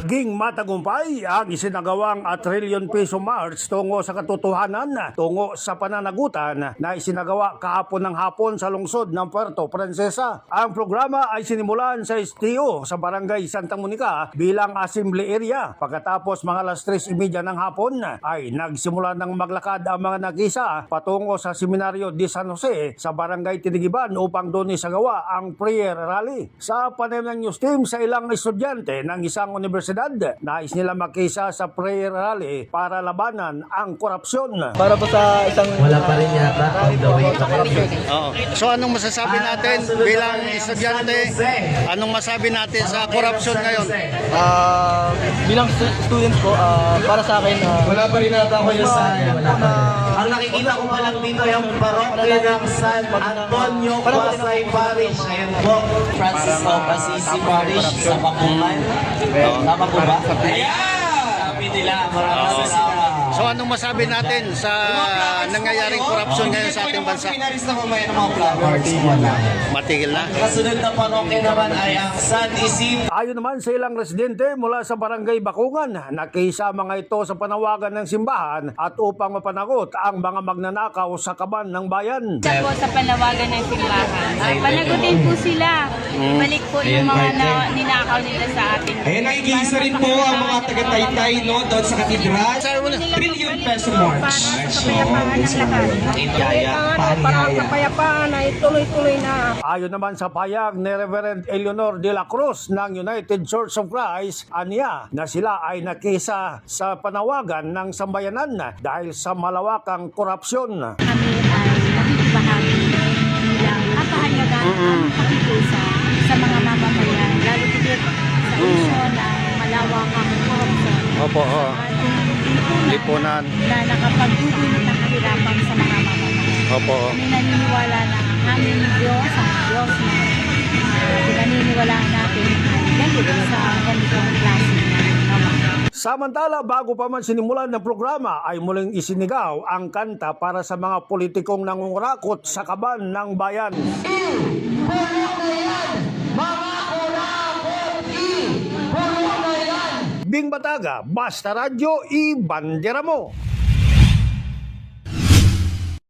Ging matagumpay ang isinagawang at trillion peso march tungo sa katotohanan, tungo sa pananagutan na isinagawa kahapon ng hapon sa lungsod ng Puerto Princesa. Ang programa ay sinimulan sa STO sa Barangay Santa Monica bilang assembly area. Pagkatapos mga alas 3.30 ng hapon ay nagsimula ng maglakad ang mga nagisa patungo sa Seminaryo de San Jose sa Barangay Tinigiban upang doon isagawa ang prayer rally. Sa panayam ng news team sa ilang estudyante ng isang universidad, nais nila makisa sa prayer rally para labanan ang korupsyon. Para po sa isang Wala pa rin yata on the way to Oo. So anong masasabi natin bilang estudyante? Anong masabi natin sa korupsyon ngayon? ah, bilang stu- student ko, ah, para sa akin, ah, Wala pa rin yata ako yung sa Ang nakikita ko pa lang dito yung parokya ng San Antonio Pasay Parish. Ayan po. Francis of Assisi Parish sa Bakungan. Tama po ba? Ayan! Sabi nila, anong masabi natin sa nangyayaring korupsyon ngayon sa ating bansa? Pinaris na mamaya ng mga flowers. Wala. Matigil na. Kasunod na parokya naman ay ang San Isidro. Ayon naman sa ilang residente mula sa barangay Bakungan, nakisa mga ito sa panawagan ng simbahan at upang mapanagot ang mga magnanakaw sa kaban ng bayan. Isa po sa panawagan ng simbahan. Panagutin po sila. Ibalik po yung mga na, ninakaw nila sa atin. Ayan, nakikisa rin po ang mga taga-taytay no, doon sa katedral. Trillion peso march. kapayapaan ay tuloy-tuloy na. Ayon naman sa payag ni Reverend Eleanor de la Cruz ng United Church of Christ, aniya na sila ay nakisa sa panawagan ng sambayanan dahil sa malawakang korupsyon. Kami ay Opo. At lipunan na nakapagdudulot ng kahirapan sa mga mamamayan. Opo. Kami naniniwala na ang aming Diyos, ang Diyos na uh, pinaniniwala natin ay ganito sa ganitong klase ng ama. Samantala, bago pa man sinimulan ng programa, ay muling isinigaw ang kanta para sa mga politikong nangungurakot sa kaban ng bayan. Bing Bataga, Basta Radyo, i-bandera mo!